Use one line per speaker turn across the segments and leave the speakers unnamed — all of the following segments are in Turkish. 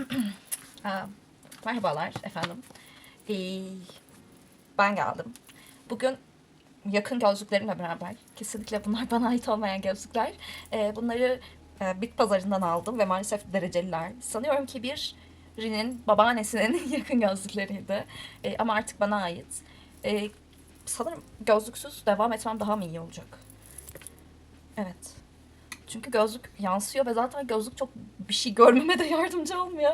Merhabalar efendim. Ee, ben geldim. Bugün yakın gözlüklerimle beraber, kesinlikle bunlar bana ait olmayan gözlükler. Ee, bunları e, bit pazarından aldım ve maalesef dereceliler. Sanıyorum ki birinin babaannesinin yakın gözlükleriydi. Ee, ama artık bana ait. Ee, sanırım gözlüksüz devam etmem daha mı iyi olacak? Evet. Çünkü gözlük yansıyor ve zaten gözlük çok bir şey görmeme de yardımcı olmuyor.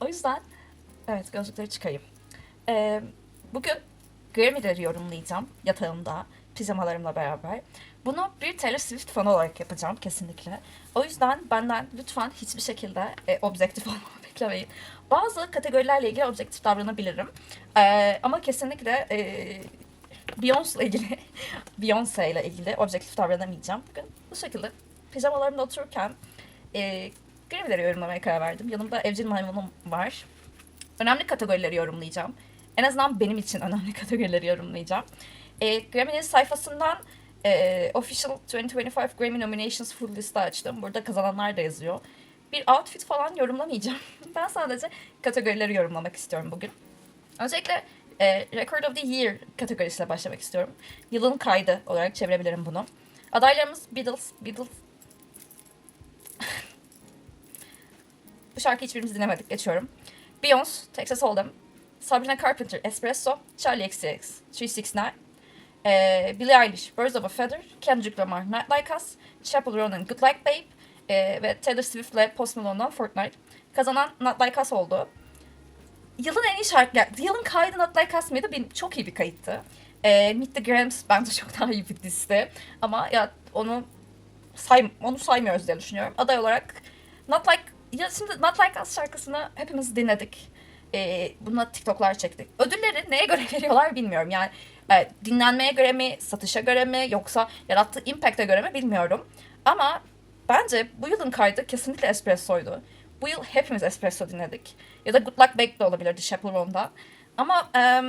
O yüzden evet gözlükleri çıkarayım. Ee, bugün Grammy'leri yorumlayacağım yatağımda pijamalarımla beraber. Bunu bir Taylor Swift fanı olarak yapacağım kesinlikle. O yüzden benden lütfen hiçbir şekilde e, objektif olmamı beklemeyin. Bazı kategorilerle ilgili objektif davranabilirim. Ee, ama kesinlikle e, Beyoncé ile ilgili, Beyoncé ile ilgili objektif davranamayacağım. Bugün bu şekilde pijamalarımda otururken e, Grammy'leri yorumlamaya karar verdim. Yanımda evcil maymunum var. Önemli kategorileri yorumlayacağım. En azından benim için önemli kategorileri yorumlayacağım. E, Grammy'nin sayfasından e, Official 2025 Grammy Nominations full liste açtım. Burada kazananlar da yazıyor. Bir outfit falan yorumlamayacağım. ben sadece kategorileri yorumlamak istiyorum bugün. Öncelikle e, Record of the Year kategorisiyle başlamak istiyorum. Yılın kaydı olarak çevirebilirim bunu. Adaylarımız Beatles, Beatles. Bu şarkıyı hiçbirimiz dinlemedik, geçiyorum. Beyoncé, Texas Hold'em, Sabrina Carpenter, Espresso, Charlie XCX, 369, e, Billie Eilish, Birds of a Feather, Kendrick Lamar, Not Like Us, Chappell Ronan, Good Like Babe e, ve Taylor Swift ile Post Malone'dan Fortnite. Kazanan Not Like Us oldu. Yılın en iyi şarkı, yani yılın kaydı Not Like Us mıydı? Benim çok iyi bir kayıttı. E, Meet the Grams bence çok daha iyi bir listi. Ama ya onu say, onu saymıyoruz diye düşünüyorum. Aday olarak Not Like ya şimdi Not Like Us şarkısını hepimiz dinledik. Ee, buna TikTok'lar çektik. Ödülleri neye göre veriyorlar bilmiyorum. Yani e, dinlenmeye göre mi, satışa göre mi yoksa yarattığı impact'e göre mi bilmiyorum. Ama bence bu yılın kaydı kesinlikle Espresso'ydu. Bu yıl hepimiz Espresso dinledik. Ya da Good Luck Babe de olabilirdi Chaperone'da. Ama e,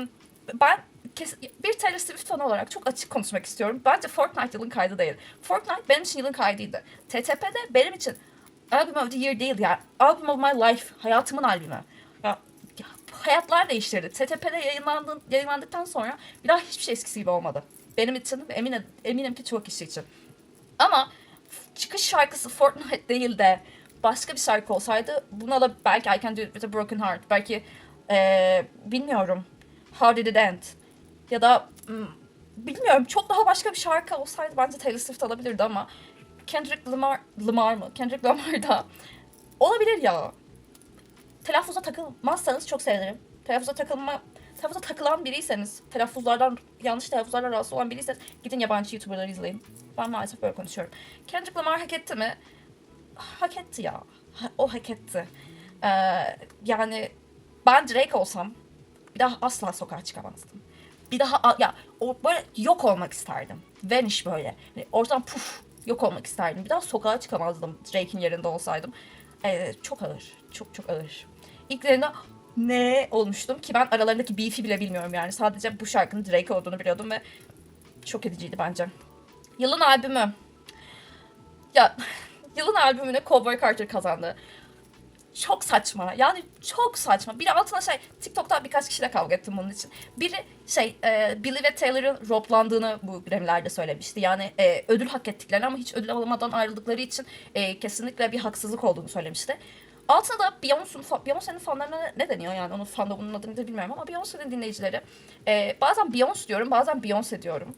ben bir Taylor Swift fanı olarak çok açık konuşmak istiyorum. Bence Fortnite yılın kaydı değil. Fortnite benim için yılın kaydıydı. TTP'de benim için Album of the Year değil ya. Album of My Life. Hayatımın albümü. Ya, ya hayatlar değiştirdi. TTP'de yayınlandı, yayınlandıktan sonra bir daha hiçbir şey eskisi gibi olmadı. Benim için eminim, eminim ki çok kişi için. Ama çıkış şarkısı Fortnite değil de başka bir şarkı olsaydı buna da belki I Can Do It With A Broken Heart. Belki eee, bilmiyorum How Did It End ya da bilmiyorum çok daha başka bir şarkı olsaydı bence Taylor Swift alabilirdi ama Kendrick Lamar, Lamar mı? Kendrick Lamar da olabilir ya. Telaffuza takılmazsanız çok sevinirim. Telaffuza takılma telaffuza takılan biriyseniz, telaffuzlardan, yanlış telaffuzlardan rahatsız olan biriyseniz gidin yabancı YouTuber'ları izleyin. Ben maalesef böyle konuşuyorum. Kendrick Lamar hak etti mi? Hak etti ya. O hak etti. Ee, yani ben Drake olsam bir daha asla sokağa çıkamazdım. Bir daha ya o böyle yok olmak isterdim. Vanish böyle. Hani ortadan puf yok olmak isterdim. Bir daha sokağa çıkamazdım Drake'in yerinde olsaydım. Ee, çok ağır. Çok çok ağır. İlklerinde ne olmuştum ki ben aralarındaki beef'i bile bilmiyorum yani. Sadece bu şarkının Drake olduğunu biliyordum ve çok ediciydi bence. Yılın albümü. Ya yılın albümüne Cowboy Carter kazandı. Çok saçma. Yani çok saçma. Biri altına şey TikTok'ta birkaç kişiyle kavga ettim bunun için. Biri şey e, Billy ve Taylor'ın roplandığını bu Grammy'lerde söylemişti. Yani e, ödül hak ettiklerini ama hiç ödül alamadan ayrıldıkları için e, kesinlikle bir haksızlık olduğunu söylemişti. Altına da Beyoncé'nin, Beyoncé'nin fanlarına ne, deniyor yani onun fandomunun adını da bilmiyorum ama Beyoncé'nin dinleyicileri. E, bazen Beyoncé diyorum bazen Beyoncé diyorum.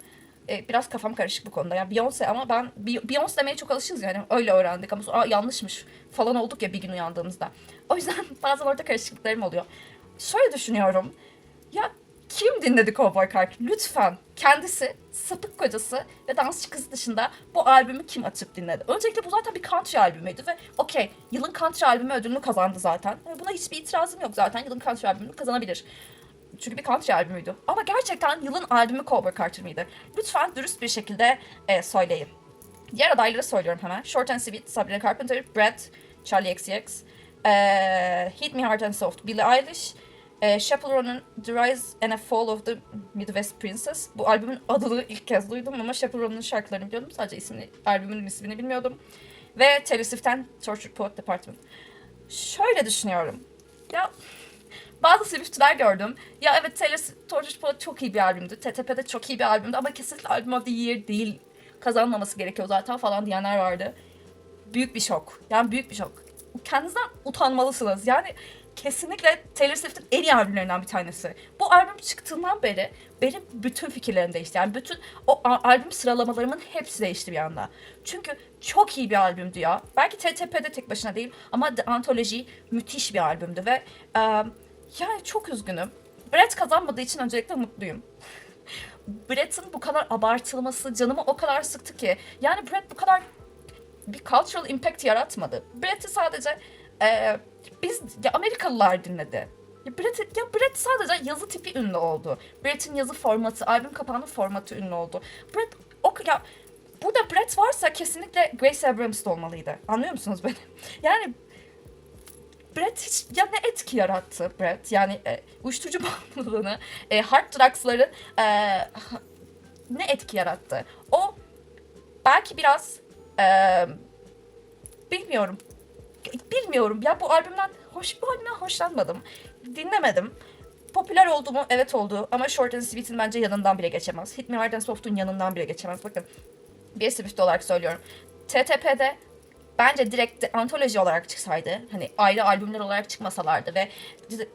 E, biraz kafam karışık bu konuda. Yani Beyoncé ama ben Be- Beyoncé demeye çok alışığız yani. Öyle öğrendik ama sonra "Aa, yanlışmış falan olduk ya bir gün uyandığımızda. O yüzden bazen orada karışıklıklarım oluyor. Şöyle düşünüyorum. Ya kim dinledi Cowboy Carter? Lütfen kendisi, sapık kocası ve dansçı kız dışında bu albümü kim açıp dinledi? Öncelikle bu zaten bir country albümüydü ve okey yılın country albümü ödülünü kazandı zaten. Buna hiçbir itirazım yok zaten. Yılın country albümünü kazanabilir. Çünkü bir country albümüydü. Ama gerçekten yılın albümü Cowboy Carter mıydı? Lütfen dürüst bir şekilde e, söyleyin. Diğer adayları söylüyorum hemen. Short and Sweet, Sabrina Carpenter, Brad, Charlie XCX, e, Hit Me Hard and Soft, Billie Eilish, e, Chaperone'un The Rise and a Fall of the Midwest Princess. Bu albümün adını ilk kez duydum ama Chaperone'un şarkılarını biliyordum. Sadece ismini, albümün ismini bilmiyordum. Ve Taylor Swift'ten Tortured Poet Department. Şöyle düşünüyorum. Ya bazı Swift'ler gördüm. Ya evet Taylor Poet çok iyi bir albümdü. TTP'de çok iyi bir albümdü ama kesinlikle Album of the Year değil. Kazanmaması gerekiyor zaten falan diyenler vardı. Büyük bir şok. Yani büyük bir şok. Kendinizden utanmalısınız. Yani kesinlikle Taylor Swift'in en iyi albümlerinden bir tanesi. Bu albüm çıktığından beri benim bütün fikirlerim değişti. Yani bütün o albüm sıralamalarımın hepsi değişti bir anda. Çünkü çok iyi bir albümdü ya. Belki TTP'de tek başına değil ama The Anthology müthiş bir albümdü ve e, yani çok üzgünüm. Brett kazanmadığı için öncelikle mutluyum. Brett'in bu kadar abartılması canımı o kadar sıktı ki. Yani Brett bu kadar bir cultural impact yaratmadı. Brett'i sadece e, biz ya Amerikalılar dinledi. Ya Brett, ya Brett sadece yazı tipi ünlü oldu. Brett'in yazı formatı, albüm kapağının formatı ünlü oldu. Brett o ya burada Brett varsa kesinlikle Grace Abrams olmalıydı. Anlıyor musunuz beni? Yani Brett hiç ya ne etki yarattı Brett? Yani e, uyuşturucu bağımlılığını, e, hard drugs'ların e, ne etki yarattı? O belki biraz e, bilmiyorum. Bilmiyorum. Ya bu albümden hoş bu albümden hoşlanmadım. Dinlemedim. Popüler oldu mu? Evet oldu. Ama Short and Sweet'in bence yanından bile geçemez. Hit Me Hard and Soft'un yanından bile geçemez. Bakın bir Swift olarak söylüyorum. TTP'de bence direkt antoloji olarak çıksaydı hani ayrı albümler olarak çıkmasalardı ve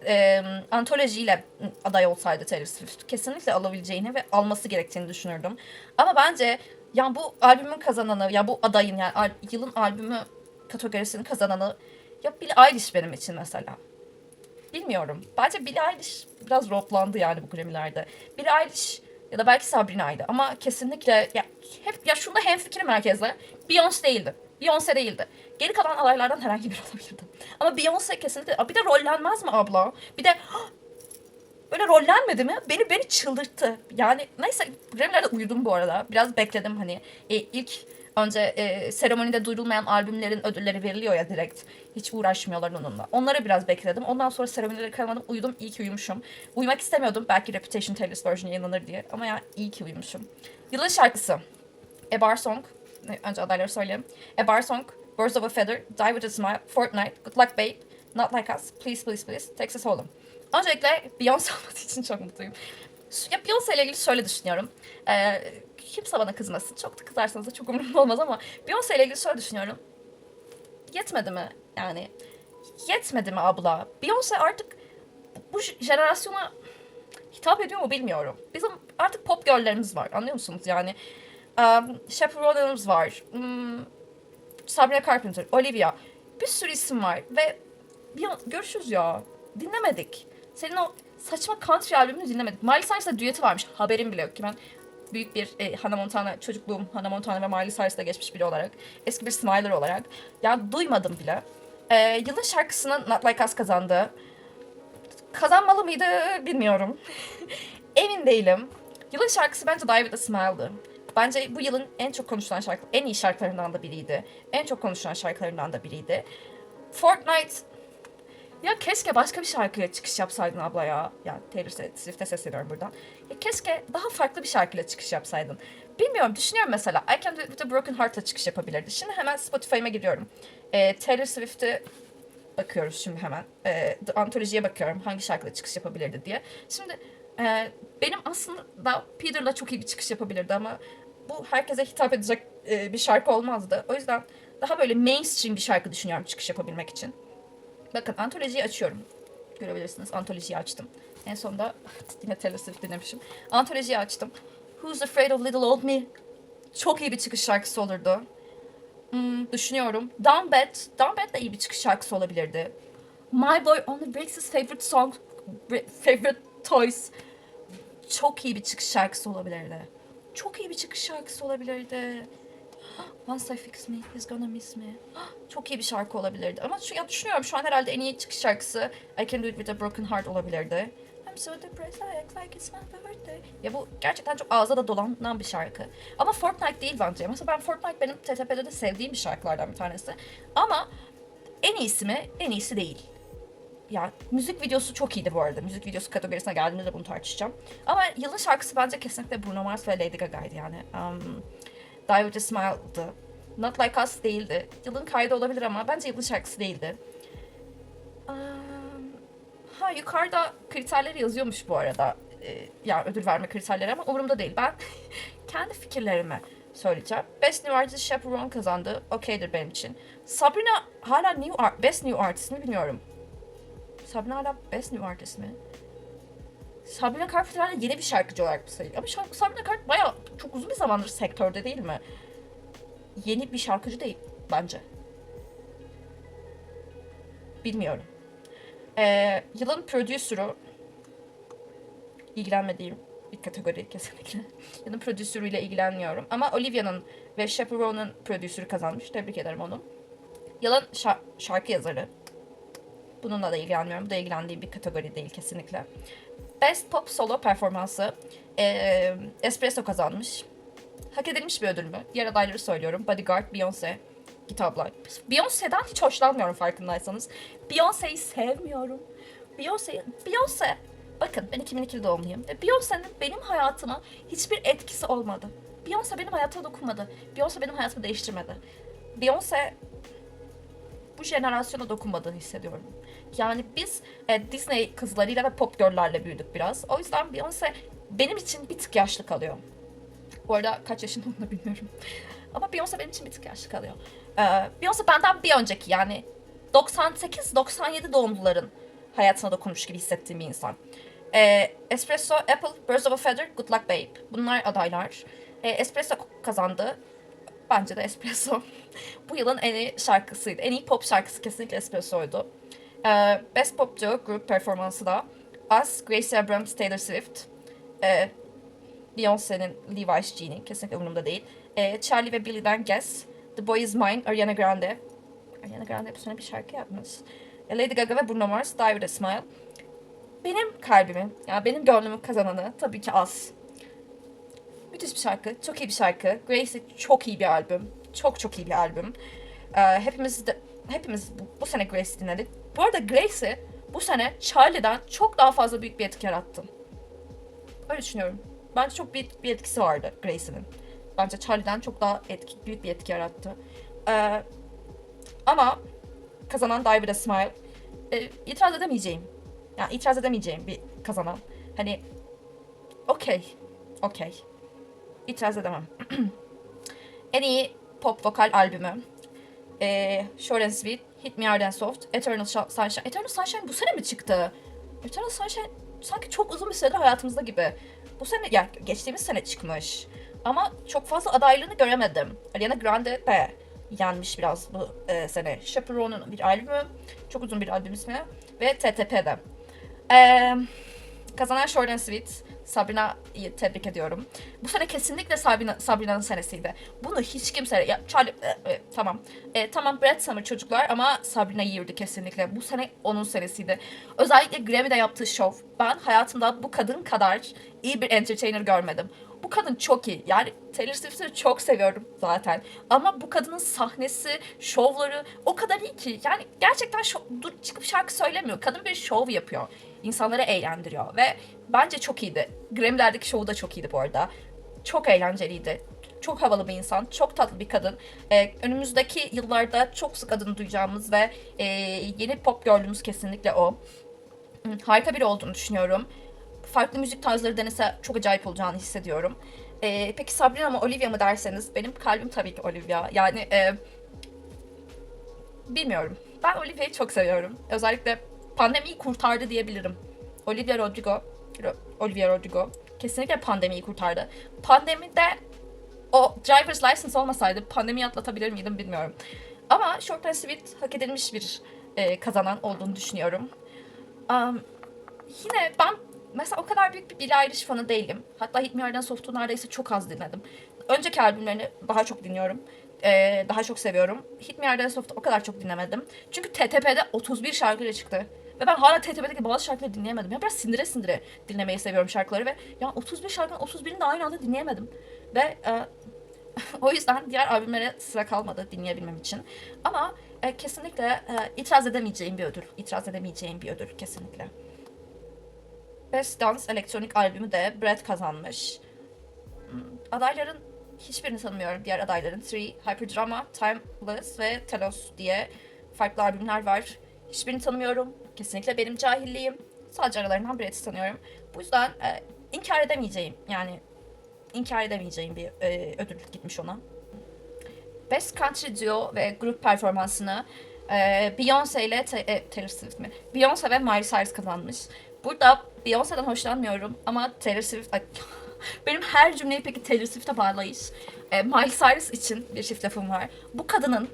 e, antolojiyle aday olsaydı Taylor Swift kesinlikle alabileceğini ve alması gerektiğini düşünürdüm. Ama bence yani bu albümün kazananı ya bu adayın yani al- yılın albümü kategorisinin kazananı ya Billie Eilish benim için mesela. Bilmiyorum. Bence Billie Eilish biraz roplandı yani bu Grammy'lerde. Billie Eilish ya da belki Sabrina'ydı ama kesinlikle ya hep ya şunda hemfikirim herkesle. Beyoncé değildi. Beyoncé değildi. Geri kalan adaylardan herhangi biri olabilirdi. Ama Beyoncé kesinlikle bir de rollenmez mi abla? Bir de Öyle rollenmedi mi? Beni beni çıldırttı. Yani neyse Grammy'lerde uyudum bu arada. Biraz bekledim hani e, ilk önce e, seremonide duyurulmayan albümlerin ödülleri veriliyor ya direkt. Hiç uğraşmıyorlar onunla. Onlara biraz bekledim. Ondan sonra seremonilere kalmadım. Uyudum. İyi ki uyumuşum. Uyumak istemiyordum. Belki Reputation Taylor's version yayınlanır diye. Ama ya iyi ki uyumuşum. Yılın şarkısı. A Bar Song. Önce adayları söyleyeyim. A Bar Song. Birds of a Feather. Die With A Smile. Fortnite. Good Luck Babe. Not Like Us. Please Please Please. Texas Hold'em. Öncelikle Beyoncé olmadığı için çok mutluyum. Ya Beyoncé ile ilgili şöyle düşünüyorum. Ee, kimse bana kızmasın. Çok da kızarsanız da çok umurumda olmaz ama Beyoncé ile ilgili şöyle düşünüyorum. Yetmedi mi? Yani yetmedi mi abla? Beyoncé artık bu jenerasyona hitap ediyor mu bilmiyorum. Bizim artık pop girl'lerimiz var. Anlıyor musunuz? Yani um, Chaperone'ımız var. Hmm, Sabrina Carpenter, Olivia. Bir sürü isim var ve bir an- görüşürüz ya. Dinlemedik. Senin o saçma country albümünü dinlemedik. Miley Cyrus'la düeti varmış. Haberim bile yok ki ben büyük bir e, Hannah Montana çocukluğum Hannah Montana ve Miley Cyrus'la geçmiş biri olarak eski bir Smiler olarak ya duymadım bile. E, yılın şarkısını Not Like Us kazandı. Kazanmalı mıydı bilmiyorum. Emin değilim. Yılın şarkısı bence Die With A Smile'dı. Bence bu yılın en çok konuşulan şarkı, en iyi şarkılarından da biriydi. En çok konuşulan şarkılarından da biriydi. Fortnite ya keşke başka bir şarkıya çıkış yapsaydın abla ya. Ya Taylor Swift'e sesleniyorum buradan. Ya keşke daha farklı bir şarkıyla çıkış yapsaydın. Bilmiyorum düşünüyorum mesela. I Can Do It With A Broken Heart'la çıkış yapabilirdi. Şimdi hemen Spotify'ıma gidiyorum. Ee, Taylor Swift'e bakıyoruz şimdi hemen. Ee, The Anthology'ye bakıyorum hangi şarkıyla çıkış yapabilirdi diye. Şimdi e, benim aslında Peter'la çok iyi bir çıkış yapabilirdi ama bu herkese hitap edecek e, bir şarkı olmazdı. O yüzden daha böyle mainstream bir şarkı düşünüyorum çıkış yapabilmek için. Bakın antolojiyi açıyorum. Görebilirsiniz antolojiyi açtım. En sonunda yine Taylor Swift dinlemişim. Antolojiyi açtım. Who's Afraid of Little Old Me? Çok iyi bir çıkış şarkısı olurdu. Hmm, düşünüyorum. Down Bad. Down Bad de iyi bir çıkış şarkısı olabilirdi. My Boy Only Breaks His Favorite Song. Favorite Toys. Çok iyi bir çıkış şarkısı olabilirdi. Çok iyi bir çıkış şarkısı olabilirdi. Once I fix me, he's gonna miss me. Çok iyi bir şarkı olabilirdi. Ama şu, ya düşünüyorum şu an herhalde en iyi çıkış şarkısı I Can Do It With A Broken Heart olabilirdi. I'm so depressed, I act like it's my birthday. Ya bu gerçekten çok ağza da dolanan bir şarkı. Ama Fortnite değil bence. Mesela ben Fortnite benim TTP'de de sevdiğim bir şarkılardan bir tanesi. Ama en iyisi mi? En iyisi değil. Ya müzik videosu çok iyiydi bu arada. Müzik videosu kategorisine geldiğimde de bunu tartışacağım. Ama yılın şarkısı bence kesinlikle Bruno Mars ve Lady Gaga'ydı yani. Um, Die With A Smile'dı. Not Like Us değildi. Yılın kaydı olabilir ama bence yılın şarkısı değildi. Um, Ha yukarıda kriterleri yazıyormuş bu arada. Ee, yani ödül verme kriterleri ama umurumda değil. Ben kendi fikirlerimi söyleyeceğim. Best New Artist Chaperone kazandı. Okeydir benim için. Sabrina hala New Art, Best New Artist mi bilmiyorum. Sabrina hala Best Artist mi? Sabrina Carpenter hala yeni bir şarkıcı olarak sayılıyor? Ama şarkı, Sabrina Carpenter bayağı çok uzun bir zamandır sektörde değil mi? Yeni bir şarkıcı değil bence. Bilmiyorum. Ee, yılın prodüsörü ilgilenmediğim bir kategori kesinlikle. Yılın prodüsörüyle ilgilenmiyorum. Ama Olivia'nın ve Chaperone'un prodüsörü kazanmış. Tebrik ederim onu. Yılın şa- şarkı yazarı. Bununla da ilgilenmiyorum. Bu da ilgilendiğim bir kategori değil kesinlikle. Best Pop Solo Performansı ee, Espresso kazanmış. Hak edilmiş bir ödül mü? Diğer adayları söylüyorum. Bodyguard, Beyoncé, Guitar Black. Beyoncé'den hiç hoşlanmıyorum farkındaysanız. Beyoncé'yi sevmiyorum. Beyoncé, Beyoncé. Bakın ben 2002 doğumluyum. Ve Beyoncé'nin benim hayatıma hiçbir etkisi olmadı. Beyoncé benim hayatıma dokunmadı. Beyoncé benim hayatımı değiştirmedi. Beyoncé bu jenerasyona dokunmadığını hissediyorum. Yani biz e, Disney kızlarıyla ve pop girl'lerle büyüdük biraz. O yüzden Beyoncé benim için bir tık yaşlı kalıyor. Bu arada kaç yaşında onu da bilmiyorum. Ama Beyoncé benim için bir tık yaşlı kalıyor. Ee, Beyoncé benden bir önceki yani 98-97 doğumluların hayatına dokunmuş gibi hissettiğim bir insan. Ee, Espresso, Apple, Birds of a Feather, Good Luck Babe. Bunlar adaylar. Ee, Espresso kazandı. Bence de Espresso. Bu yılın en iyi şarkısıydı. En iyi pop şarkısı kesinlikle Espresso'ydu. Ee, Best Pop Duo Group performansı da Us, Gracie Abrams, Taylor Swift. Ee, Beyoncé'nin Levi's Jean'i kesinlikle umurumda değil. Ee, Charlie ve Billy'den Guess. The Boy Is Mine, Ariana Grande. Ariana Grande sene bir şarkı yapmış. Ee, Lady Gaga ve Bruno Mars, Die With A Smile. Benim kalbimin, yani benim gönlümün kazananı tabii ki Az. Müthiş bir şarkı, çok iyi bir şarkı. Gracie çok iyi bir albüm. Çok çok iyi bir albüm. Ee, hepimiz de, hepimiz bu, bu sene Gracie dinledik. Bu arada Gracie bu sene Charlie'den çok daha fazla büyük bir etki yarattı. Öyle düşünüyorum. Bence çok büyük bir etkisi vardı Gracie'nin. Bence Charlie'den çok daha etki, büyük bir etki yarattı. Ee, ama kazanan A Smile e, itiraz edemeyeceğim. Yani itiraz edemeyeceğim bir kazanan. Hani okey. Okey. İtiraz edemem. en iyi pop vokal albümü. Ee, Short and Sweet, Hit Me Hard and Soft, Eternal Sh- Sunshine. Eternal Sunshine bu sene mi çıktı? Eternal Sunshine sanki çok uzun bir süredir hayatımızda gibi. Bu sene, ya geçtiğimiz sene çıkmış. Ama çok fazla adaylığını göremedim. Ariana Grande de yenmiş biraz bu e, sene. Chaperone'un bir albümü. Çok uzun bir albüm ismi. Ve TTP'de. Ee, kazanan Short and Sweet. Sabrina'yı tebrik ediyorum. Bu sene kesinlikle Sabrina, Sabrina'nın senesiydi. Bunu hiç kimse... Ya Charlie... e, e, tamam. E, tamam Brad Summer çocuklar ama Sabrina yiyirdi kesinlikle. Bu sene onun senesiydi. Özellikle Grammy'de yaptığı şov. Ben hayatımda bu kadın kadar iyi bir entertainer görmedim. Bu kadın çok iyi. Yani Taylor Swift'i çok seviyorum zaten. Ama bu kadının sahnesi, şovları o kadar iyi ki. Yani gerçekten şov- dur, çıkıp şarkı söylemiyor. Kadın bir şov yapıyor. İnsanları eğlendiriyor. Ve bence çok iyiydi. Grammy'lerdeki şovu da çok iyiydi bu arada. Çok eğlenceliydi. Çok havalı bir insan, çok tatlı bir kadın. Ee, önümüzdeki yıllarda çok sık adını duyacağımız ve e, yeni pop gördüğümüz kesinlikle o. Hı, Harika biri olduğunu düşünüyorum. Farklı müzik tarzları denese çok acayip olacağını hissediyorum. Ee, peki Sabrina mı Olivia mı derseniz benim kalbim tabii ki Olivia. Yani e, bilmiyorum. Ben Olivia'yı çok seviyorum. Özellikle pandemiyi kurtardı diyebilirim. Olivia Rodrigo, Ro- Olivia Rodrigo kesinlikle pandemiyi kurtardı. Pandemide o driver's license olmasaydı pandemiyi atlatabilir miydim bilmiyorum. Ama Short and Sweet hak edilmiş bir e, kazanan olduğunu düşünüyorum. Um, yine ben mesela o kadar büyük bir Billie Eilish fanı değilim. Hatta Hit Me Hard'dan Soft'u neredeyse çok az dinledim. Önceki albümlerini daha çok dinliyorum. Ee, daha çok seviyorum. Hit Me Hard'dan Soft'u o kadar çok dinlemedim. Çünkü TTP'de 31 şarkıyla çıktı. Ve ben hala TTP'deki bazı şarkıları dinleyemedim. Ya biraz sindire sindire dinlemeyi seviyorum şarkıları ve ya 31 şarkının 31'ini de aynı anda dinleyemedim. Ve e, o yüzden diğer albümlere sıra kalmadı dinleyebilmem için. Ama e, kesinlikle e, itiraz edemeyeceğim bir ödül. İtiraz edemeyeceğim bir ödül kesinlikle. Best Dance elektronik albümü de Brad kazanmış. Hmm, Adayların hiçbirini tanımıyorum. Diğer adayların Three, Hyperdrama, Timeless ve Telos diye farklı albümler var. Hiçbirini tanımıyorum. Kesinlikle benim cahilliğim. Sadece aralarından Brett'i tanıyorum. Bu yüzden e, inkar edemeyeceğim yani inkar edemeyeceğim bir e, ödül gitmiş ona. Best Country Duo ve grup performansını e, Beyoncé ile te- e, Taylor Swift mi? Beyoncé ve Miley Cyrus kazanmış. Burada Beyoncé'den hoşlanmıyorum ama Taylor Swift... Benim her cümleyi peki Taylor Swift'e bağlayış. E, Miley Cyrus için bir çift lafım var. Bu kadının,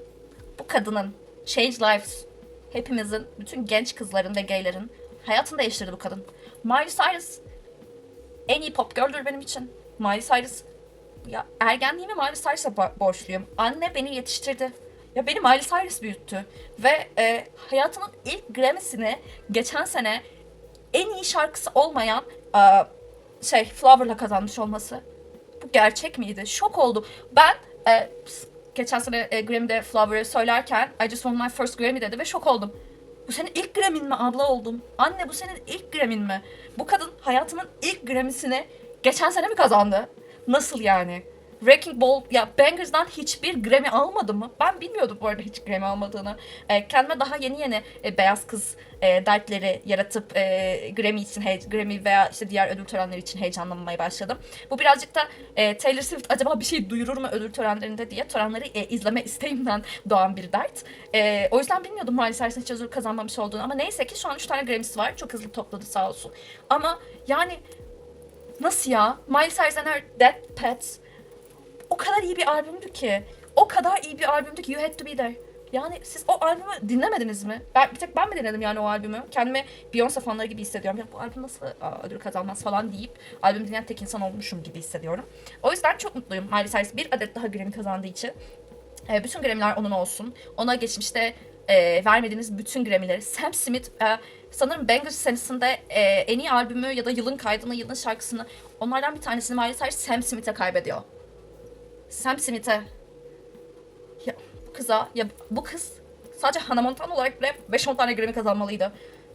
bu kadının Change Lives, hepimizin, bütün genç kızların ve gaylerin hayatını değiştirdi bu kadın. Miley Cyrus en iyi pop girl'dür benim için. Miley Cyrus ya ergenliğimi Miley Cyrus'a bo- borçluyum. Anne beni yetiştirdi. Ya beni Miley Cyrus büyüttü. Ve e, hayatımın ilk Grammy'sini geçen sene en iyi şarkısı olmayan e, şey Flower'la kazanmış olması. Bu gerçek miydi? Şok oldum. Ben e, geçen sene e, Grammy'de Flower'ı söylerken I just won my first Grammy dedi ve şok oldum. Bu senin ilk Grammy'n mi abla oldum? Anne bu senin ilk Grammy'n mi? Bu kadın hayatımın ilk Grammy'sini geçen sene mi kazandı? Nasıl yani? Wrecking Ball ya Bangers'dan hiçbir Grammy almadı mı? Ben bilmiyordum bu arada hiç Grammy almadığını. E, kendime daha yeni yeni e, beyaz kız e, dertleri yaratıp e, Grammy için Grammy veya işte diğer ödül törenleri için heyecanlanmaya başladım. Bu birazcık da e, Taylor Swift acaba bir şey duyurur mu ödül törenlerinde diye törenleri e, izleme isteğimden doğan bir dert. E, o yüzden bilmiyordum Miley Cyrus'ın hiç ödül kazanmamış olduğunu ama neyse ki şu an 3 tane Grammy'si var. Çok hızlı topladı sağ olsun. Ama yani Nasıl ya? Miley Cyrus and Her Dead Pets o kadar iyi bir albümdü ki. O kadar iyi bir albümdü ki You Had To Be There. Yani siz o albümü dinlemediniz mi? Ben, bir tek ben mi dinledim yani o albümü? Kendimi Beyoncé fanları gibi hissediyorum. Ya bu albüm nasıl ödül kazanmaz falan deyip albüm dinleyen tek insan olmuşum gibi hissediyorum. O yüzden çok mutluyum Miley Cyrus bir adet daha Grammy kazandığı için. E, bütün Grammy'ler onun olsun. Ona geçmişte e, vermediğiniz bütün Grammy'leri. Sam Smith e, sanırım Bangers senesinde e, en iyi albümü ya da yılın kaydını, yılın şarkısını onlardan bir tanesini Miley Cyrus Sam Smith'e kaybediyor. Sam Smith'e. Ya bu kıza, ya bu kız sadece Hannah Montana olarak bile 5-10 tane Grammy kazanmalıydı.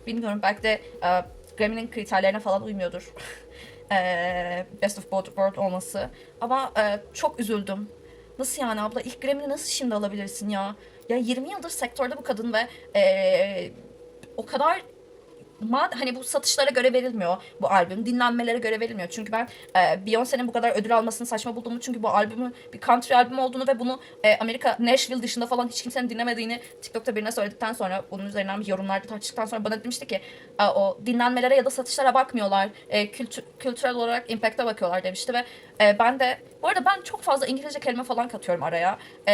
Bilmiyorum belki de e, Grammy'nin kriterlerine falan uymuyordur. e, Best of Both World olması. Ama e, çok üzüldüm. Nasıl yani abla ilk Grammy'ni nasıl şimdi alabilirsin ya? Ya 20 yıldır sektörde bu kadın ve e, o kadar hani bu satışlara göre verilmiyor bu albüm. Dinlenmelere göre verilmiyor. Çünkü ben e, Beyoncé'nin bu kadar ödül almasını saçma bulduğumu çünkü bu albümü bir country albümü olduğunu ve bunu e, Amerika Nashville dışında falan hiç kimsenin dinlemediğini TikTok'ta birine söyledikten sonra bunun üzerinden bir yorumlarda tartıştıktan sonra bana demişti ki e, o dinlenmelere ya da satışlara bakmıyorlar. E, kültür, kültürel olarak impact'a bakıyorlar demişti ve e, ben de bu arada ben çok fazla İngilizce kelime falan katıyorum araya. E,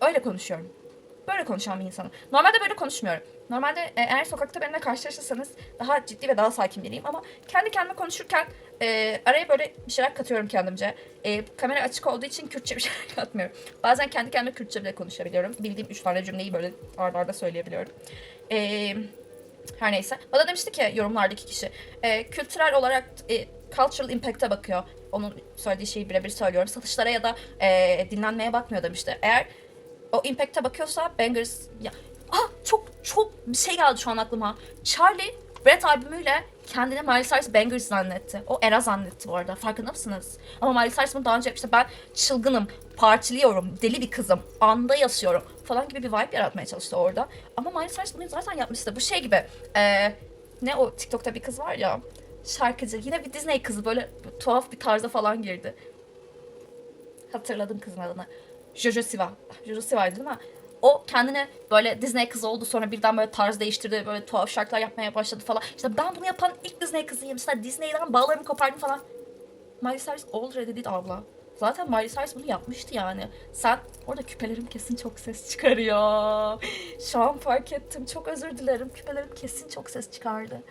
öyle konuşuyorum. Böyle konuşan bir insanım. Normalde böyle konuşmuyorum. Normalde e, eğer sokakta benimle karşılaşırsanız daha ciddi ve daha sakin biriyim ama kendi kendime konuşurken e, araya böyle bir şeyler katıyorum kendimce. E, kamera açık olduğu için Kürtçe bir şeyler katmıyorum. Bazen kendi kendime Kürtçe bile konuşabiliyorum. Bildiğim üç tane cümleyi böyle arda arda söyleyebiliyorum. E, her neyse. Bana demişti ki yorumlardaki kişi e, kültürel olarak e, cultural impact'a bakıyor. Onun söylediği şeyi birebir söylüyorum. Satışlara ya da e, dinlenmeye bakmıyor demişti. Eğer o impact'a bakıyorsa Bangers ya ah çok çok bir şey geldi şu an aklıma. Charlie Brett albümüyle kendine Miley Cyrus Bangers zannetti. O era zannetti bu arada. Farkında mısınız? Ama Miley Cyrus bunu daha önce yapmıştı. Ben çılgınım, partiliyorum, deli bir kızım, anda yaşıyorum falan gibi bir vibe yaratmaya çalıştı orada. Ama Miley Cyrus bunu zaten yapmıştı. Bu şey gibi. eee, ne o TikTok'ta bir kız var ya. Şarkıcı. Yine bir Disney kızı böyle tuhaf bir tarza falan girdi. Hatırladım kızın adını. Jojo Siva. Jojo Siva'ydı değil mi? O kendine böyle Disney kızı oldu sonra birden böyle tarz değiştirdi böyle tuhaf şarkılar yapmaya başladı falan. İşte ben bunu yapan ilk Disney kızıyım. İşte Disney'den bağlarımı kopardım falan. Miley Cyrus already did abla. Zaten Miley Cyrus bunu yapmıştı yani. Sen orada küpelerim kesin çok ses çıkarıyor. Şu an fark ettim. Çok özür dilerim. Küpelerim kesin çok ses çıkardı.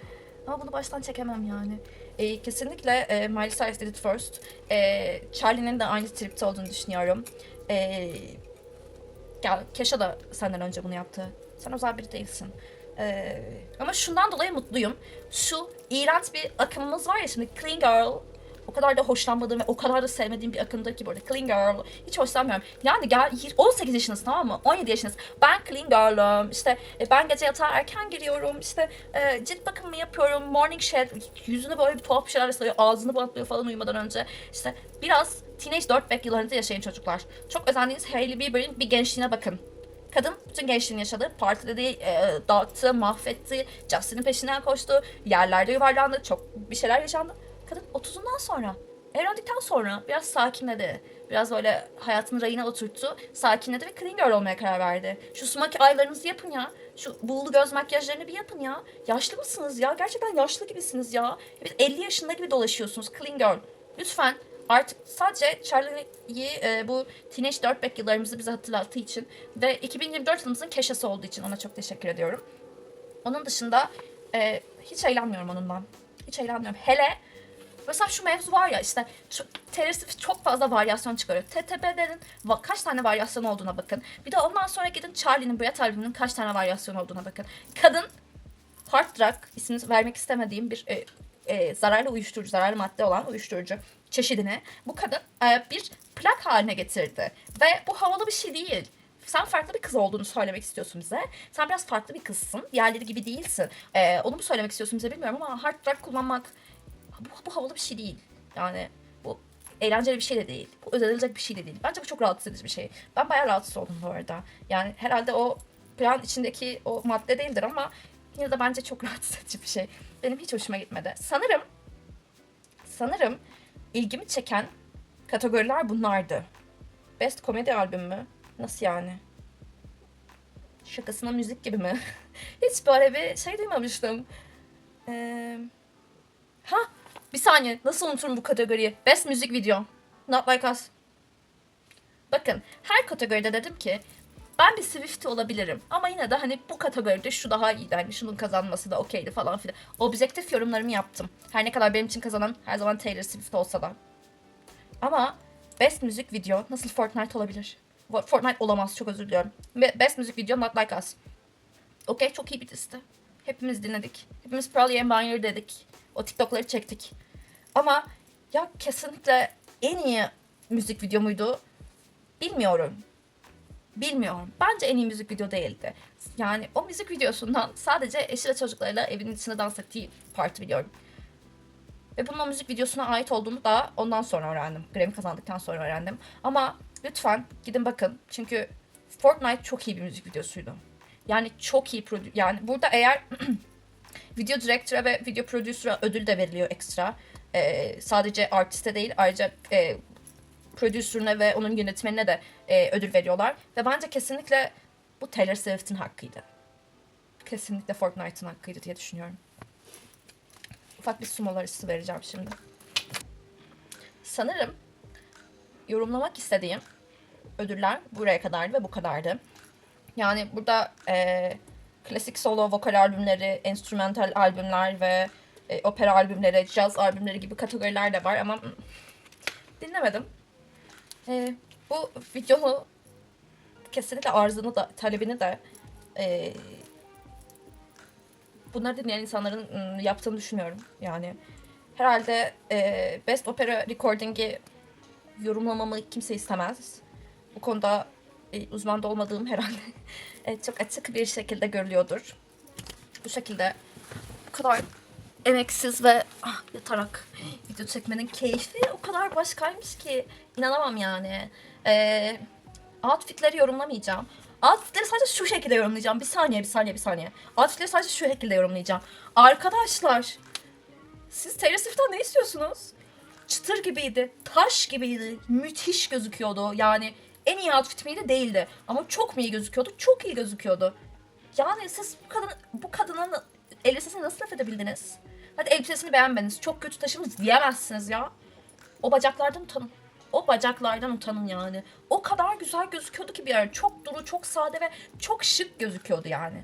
Ama bunu baştan çekemem yani. E, kesinlikle e, Miley Cyrus did it first. E, Charlie'nin de aynı tripte olduğunu düşünüyorum. E, ya Keşa da senden önce bunu yaptı. Sen özel biri değilsin. E, ama şundan dolayı mutluyum. Şu iğrenç bir akımımız var ya şimdi Clean Girl. Kadar da hoşlanmadığım ve o kadar da sevmediğim bir akımdır ki burada. Clean Girl. Hiç hoşlanmıyorum. Yani gel 18 yaşınız tamam mı? 17 yaşınız. Ben Clean Girl'ım. İşte e, ben gece yatağa erken giriyorum. İşte e, cilt bakımımı yapıyorum. Morning shed. Yüzüne böyle bir tuhaf bir şeyler ısırıyor. Ağzını bantlıyor falan uyumadan önce. İşte biraz Teenage Dirtbag yıllarında yaşayın çocuklar. Çok özendiğiniz Hailey Bieber'in bir gençliğine bakın. Kadın bütün gençliğini yaşadı. Partiledi, e, dağıttı, mahvetti. Justin'in peşinden koştu. Yerlerde yuvarlandı. Çok bir şeyler yaşandı. Kadın 30'undan sonra, evlendikten sonra biraz sakinledi. Biraz böyle hayatını rayına oturttu. Sakinledi ve clean girl olmaya karar verdi. Şu smokey aylarınızı yapın ya. Şu buğulu göz makyajlarını bir yapın ya. Yaşlı mısınız ya? Gerçekten yaşlı gibisiniz ya. Evet, 50 yaşında gibi dolaşıyorsunuz. Clean girl. Lütfen artık sadece Charlie'yi e, bu Teenage Dirtbag yıllarımızı bize hatırlattığı için ve 2024 yılımızın keşesi olduğu için ona çok teşekkür ediyorum. Onun dışında e, hiç eğlenmiyorum onundan. Hiç eğlenmiyorum. Hele mesela şu mevzu var ya işte Swift çok fazla varyasyon çıkarıyor. TTB'lerin kaç tane varyasyon olduğuna bakın. Bir de ondan sonra gidin Charlie'nin Brett albümünün kaç tane varyasyon olduğuna bakın. Kadın hard drug ismini vermek istemediğim bir e, e, zararlı uyuşturucu, zararlı madde olan uyuşturucu çeşidini bu kadın e, bir plak haline getirdi. Ve bu havalı bir şey değil. Sen farklı bir kız olduğunu söylemek istiyorsun bize. Sen biraz farklı bir kızsın. Diğerleri gibi değilsin. E, onu mu söylemek istiyorsun bize bilmiyorum ama hard drug kullanmak bu, bu havalı bir şey değil. Yani bu eğlenceli bir şey de değil. Bu özenilecek bir şey de değil. Bence bu çok rahatsız edici bir şey. Ben bayağı rahatsız oldum bu arada. Yani herhalde o plan içindeki o madde değildir ama yine de bence çok rahatsız edici bir şey. Benim hiç hoşuma gitmedi. Sanırım sanırım ilgimi çeken kategoriler bunlardı. Best komedi albüm mü? Nasıl yani? Şakasına müzik gibi mi? Hiç böyle bir şey duymamıştım. Ee, ha bir saniye nasıl unuturum bu kategoriyi? Best Music Video. Not Like Us. Bakın her kategoride dedim ki ben bir Swift'i olabilirim. Ama yine de hani bu kategoride şu daha iyiydi. Hani şunun kazanması da okeydi falan filan. Objektif yorumlarımı yaptım. Her ne kadar benim için kazanan her zaman Taylor Swift olsa da. Ama Best Music Video nasıl Fortnite olabilir? Fortnite olamaz çok özür diliyorum. Best Music Video Not Like Us. Okey çok iyi bir liste. Hepimiz dinledik. Hepimiz Pearl Jam dedik. O TikTok'ları çektik. Ama ya kesinlikle en iyi müzik video muydu? Bilmiyorum. Bilmiyorum. Bence en iyi müzik video değildi. Yani o müzik videosundan sadece eşi ve çocuklarıyla evinin içinde dans ettiği parti biliyorum. Ve bunun müzik videosuna ait olduğunu da ondan sonra öğrendim. Grammy kazandıktan sonra öğrendim. Ama lütfen gidin bakın. Çünkü Fortnite çok iyi bir müzik videosuydu. Yani çok iyi prodü... Yani burada eğer video direktöre ve video prodüsöre ödül de veriliyor ekstra. Ee, sadece artiste değil ayrıca e, prodüsörüne ve onun yönetmenine de e, ödül veriyorlar. Ve bence kesinlikle bu Taylor Swift'in hakkıydı. Kesinlikle Fortnite'ın hakkıydı diye düşünüyorum. Ufak bir sumo arası vereceğim şimdi. Sanırım yorumlamak istediğim ödüller buraya kadardı ve bu kadardı. Yani burada e, klasik solo vokal albümleri, enstrümantal albümler ve e, opera albümleri, jazz albümleri gibi kategoriler de var ama mm, dinlemedim. E, bu videonun kesinlikle arzını da, talebini de e, bunları dinleyen insanların mm, yaptığını düşünüyorum. Yani herhalde e, Best Opera Recording'i yorumlamamı kimse istemez. Bu konuda uzman da olmadığım herhalde e, çok açık bir şekilde görülüyordur. Bu şekilde bu kadar emeksiz ve ah, yatarak video çekmenin keyfi o kadar başkaymış ki inanamam yani. E, outfitleri yorumlamayacağım. Outfitleri sadece şu şekilde yorumlayacağım. Bir saniye, bir saniye, bir saniye. Outfitleri sadece şu şekilde yorumlayacağım. Arkadaşlar, siz Taylor Swift'ten ne istiyorsunuz? Çıtır gibiydi, taş gibiydi, müthiş gözüküyordu. Yani en iyi outfit miydi? Değildi. Ama çok mu iyi gözüküyordu? Çok iyi gözüküyordu. Yani siz bu kadın bu kadının elbisesini nasıl laf edebildiniz? Hadi elbisesini beğenmediniz. Çok kötü taşımış diyemezsiniz ya. O bacaklardan utanın. O bacaklardan utanın yani. O kadar güzel gözüküyordu ki bir yer. Çok duru, çok sade ve çok şık gözüküyordu yani.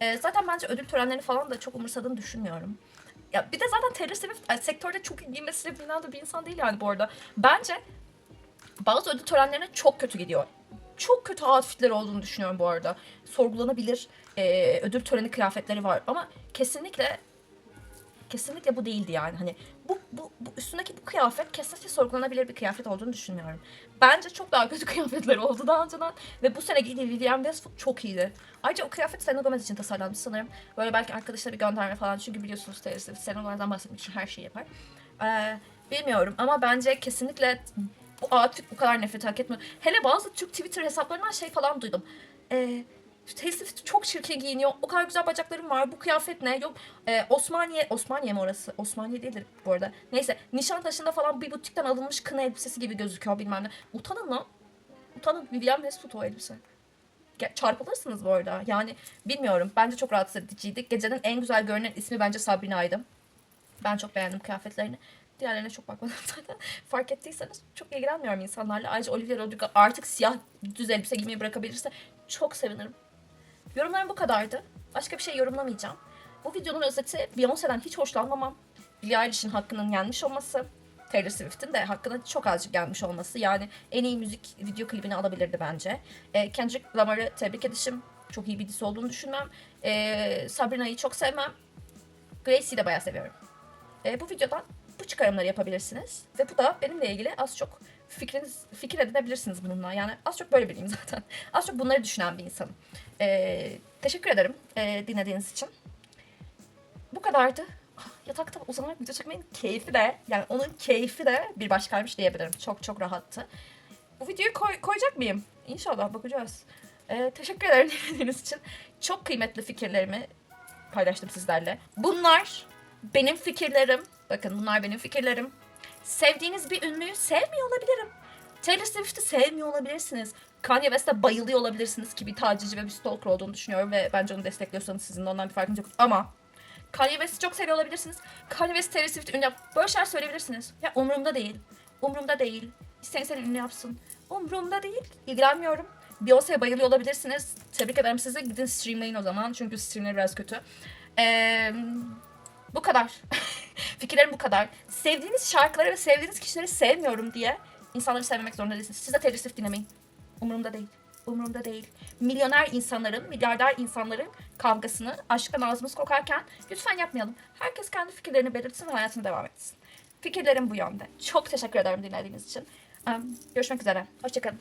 Ee, zaten bence ödül törenlerini falan da çok umursadığını düşünmüyorum. Ya bir de zaten Taylor Swift sektörde çok iyi giyinmesiyle bilinen de bir insan değil yani bu arada. Bence bazı ödül törenlerine çok kötü gidiyor. Çok kötü outfitleri olduğunu düşünüyorum bu arada. Sorgulanabilir e, ödül töreni kıyafetleri var ama kesinlikle kesinlikle bu değildi yani. Hani bu, bu, bu üstündeki bu kıyafet kesinlikle sorgulanabilir bir kıyafet olduğunu düşünmüyorum. Bence çok daha kötü kıyafetler oldu daha önceden ve bu sene giydiği Vivienne Westwood çok iyiydi. Ayrıca o kıyafet Selena Gomez için tasarlanmış sanırım. Böyle belki arkadaşlara bir gönderme falan çünkü biliyorsunuz Selena Gomez'den bahsetmek için her şeyi yapar. Ee, bilmiyorum ama bence kesinlikle bu outfit bu kadar nefret hak etmiyor. Hele bazı Türk Twitter hesaplarından şey falan duydum. Ee, Taylor Swift çok çirkin giyiniyor. O kadar güzel bacaklarım var. Bu kıyafet ne? Yok e, Osmaniye, Osmaniye mi orası? Osmaniye değildir bu arada. Neyse Nişantaşı'nda falan bir butikten alınmış kına elbisesi gibi gözüküyor bilmem ne. Utanın lan. Utanın. Vivienne Westwood o elbise. Çarpılırsınız bu arada. Yani bilmiyorum. Bence çok rahatsız ediciydi. Gecenin en güzel görünen ismi bence Sabrina'ydı. Ben çok beğendim kıyafetlerini. Diğerlerine çok bakmadım zaten. Fark ettiyseniz çok ilgilenmiyorum insanlarla. Ayrıca Olivia Rodrigo artık siyah düz elbise giymeyi bırakabilirse çok sevinirim. Yorumlarım bu kadardı. Başka bir şey yorumlamayacağım. Bu videonun özeti Beyoncé'den hiç hoşlanmamam. Billie Eilish'in hakkının yenmiş olması. Taylor Swift'in de hakkının çok azıcık gelmiş olması. Yani en iyi müzik video klibini alabilirdi bence. E, Kendrick Lamar'ı tebrik edişim. Çok iyi bir dizi olduğunu düşünmem. E, Sabrina'yı çok sevmem. Gracie'yi de bayağı seviyorum. E, bu videodan bu çıkarımları yapabilirsiniz. Ve bu da benimle ilgili az çok fikriniz, fikir edinebilirsiniz bununla. Yani az çok böyle biriyim zaten. Az çok bunları düşünen bir insanım. E, teşekkür ederim e, dinlediğiniz için. Bu kadardı. Ah, Yatakta uzanarak video çekmenin keyfi de yani onun keyfi de bir başkaymış diyebilirim. Çok çok rahattı. Bu videoyu koy- koyacak mıyım? İnşallah bakacağız. E, teşekkür ederim dinlediğiniz için. Çok kıymetli fikirlerimi paylaştım sizlerle. Bunlar benim fikirlerim. Bakın bunlar benim fikirlerim. Sevdiğiniz bir ünlüyü sevmiyor olabilirim. Taylor Swift'i sevmiyor olabilirsiniz. Kanye West'e bayılıyor olabilirsiniz ki bir tacici ve bir stalker olduğunu düşünüyorum ve bence onu destekliyorsanız sizin de ondan bir farkınız yok. Ama Kanye West'i çok seviyor olabilirsiniz. Kanye West, Taylor Swift ünlü yap. Böyle şeyler söyleyebilirsiniz. Ya umurumda değil. Umurumda değil. Seni ünlü yapsın. Umurumda değil. İlgilenmiyorum. Beyoncé'ye bayılıyor olabilirsiniz. Tebrik ederim sizi. Gidin streamleyin o zaman. Çünkü streamleri biraz kötü. Eee... Bu kadar. Fikirlerim bu kadar. Sevdiğiniz şarkıları ve sevdiğiniz kişileri sevmiyorum diye insanları sevmemek zorunda değilsiniz. Siz de Taylor Swift dinlemeyin. Umurumda değil. Umurumda değil. Milyoner insanların, milyarder insanların kavgasını aşktan ağzımız kokarken lütfen yapmayalım. Herkes kendi fikirlerini belirtsin ve hayatına devam etsin. Fikirlerim bu yönde. Çok teşekkür ederim dinlediğiniz için. Görüşmek üzere. Hoşçakalın.